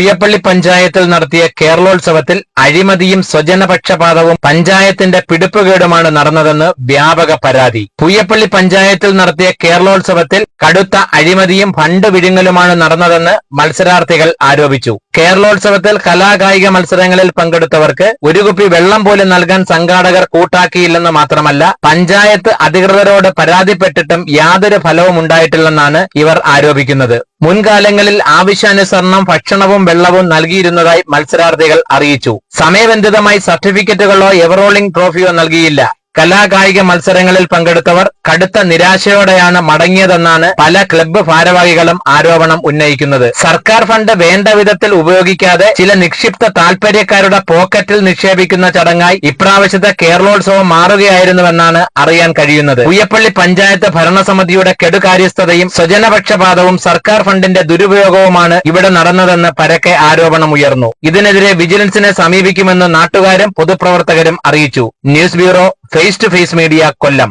പൂയപ്പള്ളി പഞ്ചായത്തിൽ നടത്തിയ കേരളോത്സവത്തിൽ അഴിമതിയും സ്വജനപക്ഷപാതവും പഞ്ചായത്തിന്റെ പിടിപ്പുകേടുമാണ് നടന്നതെന്ന് വ്യാപക പരാതി. പുയ്യപ്പള്ളി പഞ്ചായത്തിൽ നടത്തിയ കേരളോത്സവത്തിൽ കടുത്ത അഴിമതിയും ഫണ്ട് വിഴുങ്ങലുമാണ് നടന്നതെന്ന് മത്സരാർത്ഥികൾ ആരോപിച്ചു. കേരളോത്സവത്തിൽ കലാകായിക മത്സരങ്ങളിൽ പങ്കെടുത്തവർക്ക് ഒരു കുപ്പി വെള്ളം പോലും നൽകാൻ സംഘാടകർ കൂട്ടാക്കിയില്ലെന്ന് മാത്രമല്ല പഞ്ചായത്ത് അധികൃതരോട് പരാതിപ്പെട്ടിട്ടും യാതൊരു ഫലവും ഉണ്ടായിട്ടില്ലെന്നാണ് ഇവർ ആരോപിക്കുന്നത്. മുൻകാലങ്ങളിൽ ആവശ്യാനുസരണം ഭക്ഷണവും വെള്ളവും നൽകിയിരുന്നതായി മത്സരാർത്ഥികൾ അറിയിച്ചു. സമയബന്ധിതമായി സർട്ടിഫിക്കറ്റുകളോ എവറോളിംഗ് ട്രോഫിയോ നൽകിയില്ല. കലാകായിക മത്സരങ്ങളിൽ പങ്കെടുത്തവർ കടുത്ത നിരാശയോടെയാണ് മടങ്ങിയതെന്നാണ് പല ക്ലബ്ബ് ഭാരവാഹികളും ആരോപണം ഉന്നയിക്കുന്നത്. സർക്കാർ ഫണ്ട് വേണ്ട വിധത്തിൽ ഉപയോഗിക്കാതെ ചില നിക്ഷിപ്ത താൽപര്യക്കാരുടെ പോക്കറ്റിൽ നിക്ഷേപിക്കുന്ന ചടങ്ങായി ഇപ്രാവശ്യത്തെ കേരളോത്സവം മാറുകയായിരുന്നുവെന്നാണ് അറിയാൻ കഴിയുന്നത്. ഉയ്യപ്പള്ളി പഞ്ചായത്ത് ഭരണസമിതിയുടെ കെടുകാര്യസ്ഥതയും സ്വജനപക്ഷപാതവും സർക്കാർ ഫണ്ടിന്റെ ദുരുപയോഗവുമാണ് ഇവിടെ നടന്നതെന്ന് പരക്കെ ആരോപണം ഉയർന്നു ഇതിനെതിരെ വിജിലൻസിനെ സമീപിക്കുമെന്ന് നാട്ടുകാരും പൊതുപ്രവർത്തകരും അറിയിച്ചു. News bureau face to face media Kollam.